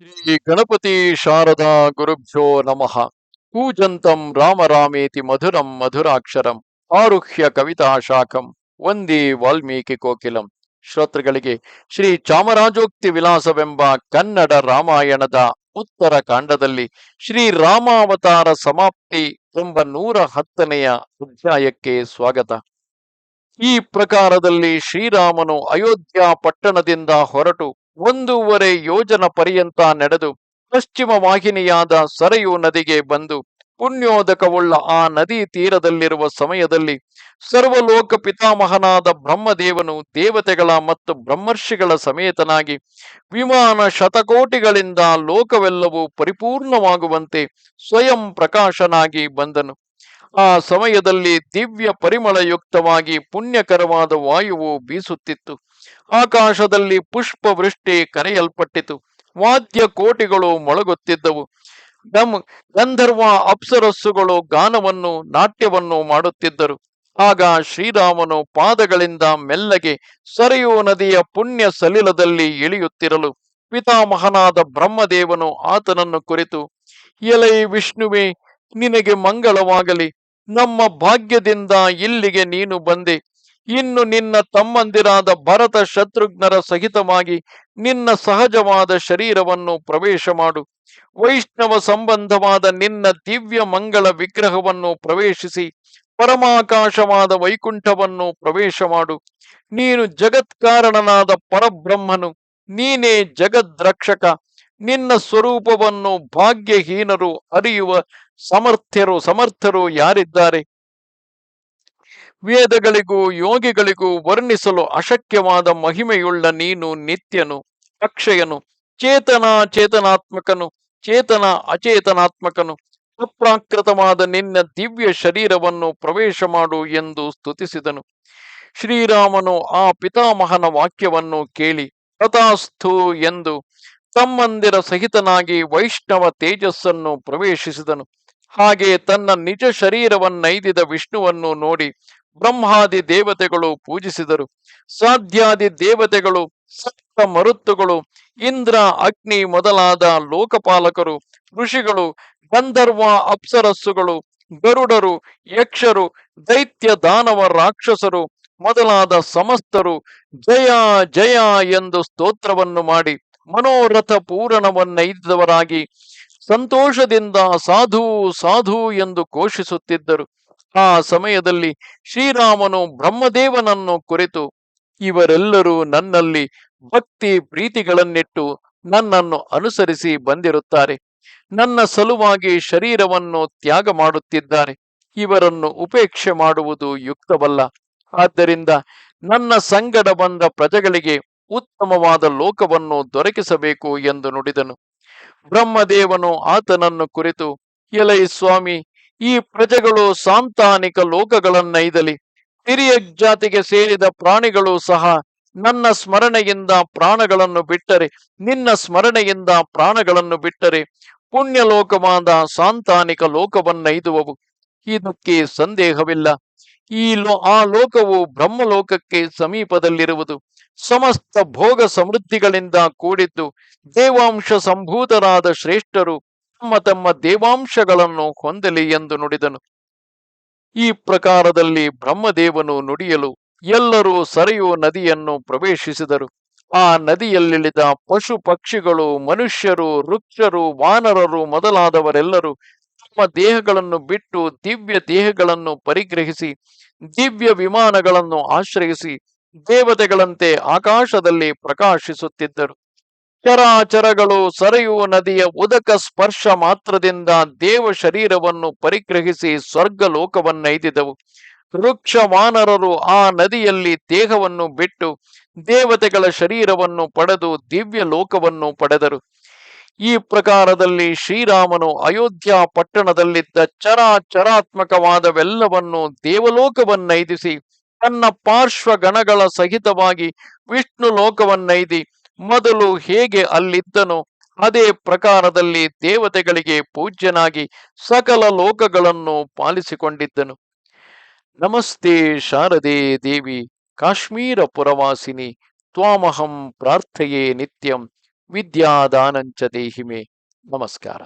ಶ್ರೀ ಗಣಪತಿ ಶಾರದಾ ಗುರುಭ್ಯೋ ನಮಃ. ಕೂಜಂತಂ ರಾಮ ರಾಮೇತಿ ಮಧುರಂ ಮಧುರಾಕ್ಷರಂ. ಆರುಹ್ಯ ಕವಿತಾ ಶಾಖಂ. ವಂದೇ ವಾಲ್ಮೀಕಿ ಕೋಕಿಲಂ. ಶ್ರೋತೃಗಳಿಗೆ ಶ್ರೀ ಚಾಮರಾಜೋಕ್ತಿ ವಿಲಾಸವೆಂಬ ಕನ್ನಡ ರಾಮಾಯಣದ ಉತ್ತರ ಕಾಂಡದಲ್ಲಿ ಶ್ರೀ ರಾಮಾವತಾರ ಸಮಾಪ್ತಿ ಎಂಬ ನೂರ ಹತ್ತನೆಯ ಅಧ್ಯಾಯಕ್ಕೆ ಸ್ವಾಗತ. ಈ ಪ್ರಕಾರದಲ್ಲಿ ಶ್ರೀರಾಮನು ಅಯೋಧ್ಯ ಪಟ್ಟಣದಿಂದ ಹೊರಟು ಒಂದೂವರೆ ಯೋಜನ ಪರ್ಯಂತ ನಡೆದು ಪಶ್ಚಿಮ ವಾಹಿನಿಯಾದ ಸರಯು ನದಿಗೆ ಬಂದು ಪುಣ್ಯೋದಕವುಳ್ಳ ಆ ನದಿ ತೀರದಲ್ಲಿರುವ ಸಮಯದಲ್ಲಿ ಸರ್ವಲೋಕ ಪಿತಾಮಹನಾದ ಬ್ರಹ್ಮದೇವನು ದೇವತೆಗಳ ಮತ್ತು ಬ್ರಹ್ಮರ್ಷಿಗಳ ಸಮೇತನಾಗಿ ವಿಮಾನ ಶತಕೋಟಿಗಳಿಂದ ಲೋಕವೆಲ್ಲವೂ ಪರಿಪೂರ್ಣವಾಗುವಂತೆ ಸ್ವಯಂ ಪ್ರಕಾಶನಾಗಿ ಬಂದನು. ಆ ಸಮಯದಲ್ಲಿ ದಿವ್ಯ ಪರಿಮಳಯುಕ್ತವಾಗಿ ಪುಣ್ಯಕರವಾದ ವಾಯುವು ಬೀಸುತ್ತಿತ್ತು. ಆಕಾಶದಲ್ಲಿ ಪುಷ್ಪ ವೃಷ್ಟಿ ಕರೆಯಲ್ಪಟ್ಟಿತು. ವಾದ್ಯ ಕೋಟಿಗಳು ಮೊಳಗುತ್ತಿದ್ದವು. ಗಮ್, ಗಂಧರ್ವ ಅಪ್ಸರಸ್ಸುಗಳು ಗಾನವನ್ನು, ನಾಟ್ಯವನ್ನು ಮಾಡುತ್ತಿದ್ದರು. ಆಗ ಶ್ರೀರಾಮನು ಪಾದಗಳಿಂದ ಮೆಲ್ಲಗೆ ಸರಿಯೋ ನದಿಯ ಪುಣ್ಯ ಸಲಿಲದಲ್ಲಿ ಇಳಿಯುತ್ತಿರಲು ಪಿತಾಮಹನಾದ ಬ್ರಹ್ಮದೇವನು ಆತನನ್ನು ಕುರಿತು, ಎಲೈ ವಿಷ್ಣುವೆ, ನಿನಗೆ ಮಂಗಳವಾಗಲಿ. ನಮ್ಮ ಭಾಗ್ಯದಿಂದ ಇಲ್ಲಿಗೆ ನೀನು ಬಂದೆ. ಇನ್ನು ನಿನ್ನ ತಮ್ಮಂದಿರಾದ ಭರತ ಶತ್ರುಘ್ನರ ಸಹಿತವಾಗಿ ನಿನ್ನ ಸಹಜವಾದ ಶರೀರವನ್ನು ಪ್ರವೇಶ ಮಾಡು. ವೈಷ್ಣವ ಸಂಬಂಧವಾದ ನಿನ್ನ ದಿವ್ಯ ಮಂಗಳ ವಿಗ್ರಹವನ್ನು ಪ್ರವೇಶಿಸಿ ಪರಮಾಕಾಶವಾದ ವೈಕುಂಠವನ್ನು ಪ್ರವೇಶ ಮಾಡು. ನೀನು ಜಗತ್ಕಾರಣನಾದ ಪರಬ್ರಹ್ಮನು, ನೀನೇ ಜಗದ್ರಕ್ಷಕ. ನಿನ್ನ ಸ್ವರೂಪವನ್ನು ಭಾಗ್ಯಹೀನರು ಅರಿಯುವ ಸಮರ್ಥ್ಯರು ಸಮರ್ಥರು ಯಾರಿದ್ದಾರೆ? ವೇದಗಳಿಗೂ ಯೋಗಿಗಳಿಗೂ ವರ್ಣಿಸಲು ಅಶಕ್ಯವಾದ ಮಹಿಮೆಯುಳ್ಳ ನೀನು ನಿತ್ಯನು ಅಕ್ಷಯನು ಚೇತನ ಚೇತನಾತ್ಮಕನು, ಚೇತನ ಅಚೇತನಾತ್ಮಕನು, ಅಪ್ರಾಕೃತವಾದ ನಿನ್ನ ದಿವ್ಯ ಶರೀರವನ್ನು ಪ್ರವೇಶ ಮಾಡು ಎಂದು ಸ್ತುತಿಸಿದನು. ಶ್ರೀರಾಮನು ಆ ಪಿತಾಮಹನ ವಾಕ್ಯವನ್ನು ಕೇಳಿ, ತಥಾಸ್ಥು ಎಂದು ತಮ್ಮಂದಿರ ಸಹಿತನಾಗಿ ವೈಷ್ಣವ ತೇಜಸ್ಸನ್ನು ಪ್ರವೇಶಿಸಿದನು. ಹಾಗೆ ತನ್ನ ನಿಜ ಶರೀರವನ್ನೈದಿದ ವಿಷ್ಣುವನ್ನು ನೋಡಿ ಬ್ರಹ್ಮಾದಿ ದೇವತೆಗಳು ಪೂಜಿಸಿದರು. ಸಾಧ್ಯಾದಿ ದೇವತೆಗಳು, ಸಪ್ತ ಮರುತ್ತುಗಳು, ಇಂದ್ರ, ಅಗ್ನಿ ಮೊದಲಾದ ಲೋಕಪಾಲಕರು, ಋಷಿಗಳು, ಗಂಧರ್ವ ಅಪ್ಸರಸ್ಸುಗಳು, ಗರುಡರು, ಯಕ್ಷರು, ದೈತ್ಯ ದಾನವ ರಾಕ್ಷಸರು ಮೊದಲಾದ ಸಮಸ್ತರು ಜಯ ಜಯ ಎಂದು ಸ್ತೋತ್ರವನ್ನು ಮಾಡಿ ಮನೋರಥ ಪೂರಣವನ್ನೈದವರಾಗಿ ಸಂತೋಷದಿಂದ ಸಾಧು ಸಾಧು ಎಂದು ಘೋಷಿಸುತ್ತಿದ್ದರು. ಆ ಸಮಯದಲ್ಲಿ ಶ್ರೀರಾಮನು ಬ್ರಹ್ಮದೇವನನ್ನು ಕುರಿತು, ಇವರೆಲ್ಲರೂ ನನ್ನಲ್ಲಿ ಭಕ್ತಿ ಪ್ರೀತಿಗಳನ್ನಿಟ್ಟು ನನ್ನನ್ನು ಅನುಸರಿಸಿ ಬಂದಿರುತ್ತಾರೆ. ನನ್ನ ಸಲುವಾಗಿ ಶರೀರವನ್ನು ತ್ಯಾಗ ಮಾಡುತ್ತಿದ್ದಾರೆ. ಇವರನ್ನು ಉಪೇಕ್ಷೆ ಮಾಡುವುದು ಯುಕ್ತವಲ್ಲ. ಆದ್ದರಿಂದ ನನ್ನ ಸಂಗಡ ಬಂದ ಪ್ರಜೆಗಳಿಗೆ ಉತ್ತಮವಾದ ಲೋಕವನ್ನು ದೊರಕಿಸಬೇಕು ಎಂದು ನುಡಿದನು. ಬ್ರಹ್ಮದೇವನು ಆತನನ್ನು ಕುರಿತು, ಎಲೈ ಸ್ವಾಮಿ, ಈ ಪ್ರಜೆಗಳು ಸಾಂತಾನಿಕ ಲೋಕಗಳನ್ನೈದಲಿ ಹಿರಿಯ ಜಾತಿಗೆ ಸೇರಿದ ಪ್ರಾಣಿಗಳು ಸಹ ನನ್ನ ಸ್ಮರಣೆಯಿಂದ ಪ್ರಾಣಗಳನ್ನು ಬಿಟ್ಟರೆ, ನಿನ್ನ ಸ್ಮರಣೆಯಿಂದ ಪ್ರಾಣಗಳನ್ನು ಬಿಟ್ಟರೆ ಪುಣ್ಯ ಲೋಕವಾದ ಸಾಂತಾನಿಕ ಲೋಕವನ್ನೈದುವವು. ಇದಕ್ಕೆ ಸಂದೇಹವಿಲ್ಲ. ಈ ಲೋ, ಆ ಲೋಕವು ಬ್ರಹ್ಮಲೋಕಕ್ಕೆ ಸಮೀಪದಲ್ಲಿರುವುದು. ಸಮಸ್ತ ಭೋಗ ಸಮೃದ್ಧಿಗಳಿಂದ ಕೂಡಿದ್ದು ದೇವಾಂಶ ಸಂಭೂತರಾದ ಶ್ರೇಷ್ಠರು ತಮ್ಮ ತಮ್ಮ ದೇವಾಂಶಗಳನ್ನು ಹೊಂದಲಿ ಎಂದು ನುಡಿದನು. ಈ ಪ್ರಕಾರದಲ್ಲಿ ಬ್ರಹ್ಮದೇವನು ನುಡಿಯಲು ಎಲ್ಲರೂ ಸರಿಯು ನದಿಯನ್ನು ಪ್ರವೇಶಿಸಿದರು. ಆ ನದಿಯಲ್ಲಿಳಿದ ಪಶು ಪಕ್ಷಿಗಳು, ಮನುಷ್ಯರು, ವೃಕ್ಷರು, ವಾನರರು ಮೊದಲಾದವರೆಲ್ಲರೂ ತಮ್ಮ ದೇಹಗಳನ್ನು ಬಿಟ್ಟು ದಿವ್ಯ ದೇಹಗಳನ್ನು ಪರಿಗ್ರಹಿಸಿ, ದಿವ್ಯ ವಿಮಾನಗಳನ್ನು ಆಶ್ರಯಿಸಿ ದೇವತೆಗಳಂತೆ ಆಕಾಶದಲ್ಲಿ ಪ್ರಕಾಶಿಸುತ್ತಿದ್ದರು. ಚರಾಚರಗಳು ಸರಿಯುವ ನದಿಯ ಉದಕ ಸ್ಪರ್ಶ ಮಾತ್ರದಿಂದ ದೇವ ಶರೀರವನ್ನು ಪರಿಗ್ರಹಿಸಿ ಸ್ವರ್ಗ ಲೋಕವನ್ನೈದಿದವು ವೃಕ್ಷ ವಾನರರು ಆ ನದಿಯಲ್ಲಿ ದೇಹವನ್ನು ಬಿಟ್ಟು ದೇವತೆಗಳ ಶರೀರವನ್ನು ಪಡೆದು ದಿವ್ಯ ಲೋಕವನ್ನು ಪಡೆದರು. ಈ ಪ್ರಕಾರದಲ್ಲಿ ಶ್ರೀರಾಮನು ಅಯೋಧ್ಯ ಪಟ್ಟಣದಲ್ಲಿದ್ದ ಚರಾಚರಾತ್ಮಕವಾದವೆಲ್ಲವನ್ನು ದೇವಲೋಕವನ್ನೈದಿಸಿ ತನ್ನ ಪಾರ್ಶ್ವ ಗಣಗಳ ಸಹಿತವಾಗಿ ವಿಷ್ಣು ಲೋಕವನ್ನೈದಿ ಮೊದಲು ಹೇಗೆ ಅಲ್ಲಿದ್ದನು ಅದೇ ಪ್ರಕಾರದಲ್ಲಿ ದೇವತೆಗಳಿಗೆ ಪೂಜ್ಯನಾಗಿ ಸಕಲ ಲೋಕಗಳನ್ನು ಪಾಲಿಸಿಕೊಂಡಿದ್ದನು. ನಮಸ್ತೆ ಶಾರದೆ ದೇವಿ ಕಾಶ್ಮೀರ ಪುರವಾಸಿನಿ ತ್ವಾಮಹಂ ಪ್ರಾರ್ಥೆಯೇ ನಿತ್ಯಂ, ವಿದ್ಯಾದಾನಂಚ ದೇಹಿಮೆ. ನಮಸ್ಕಾರ.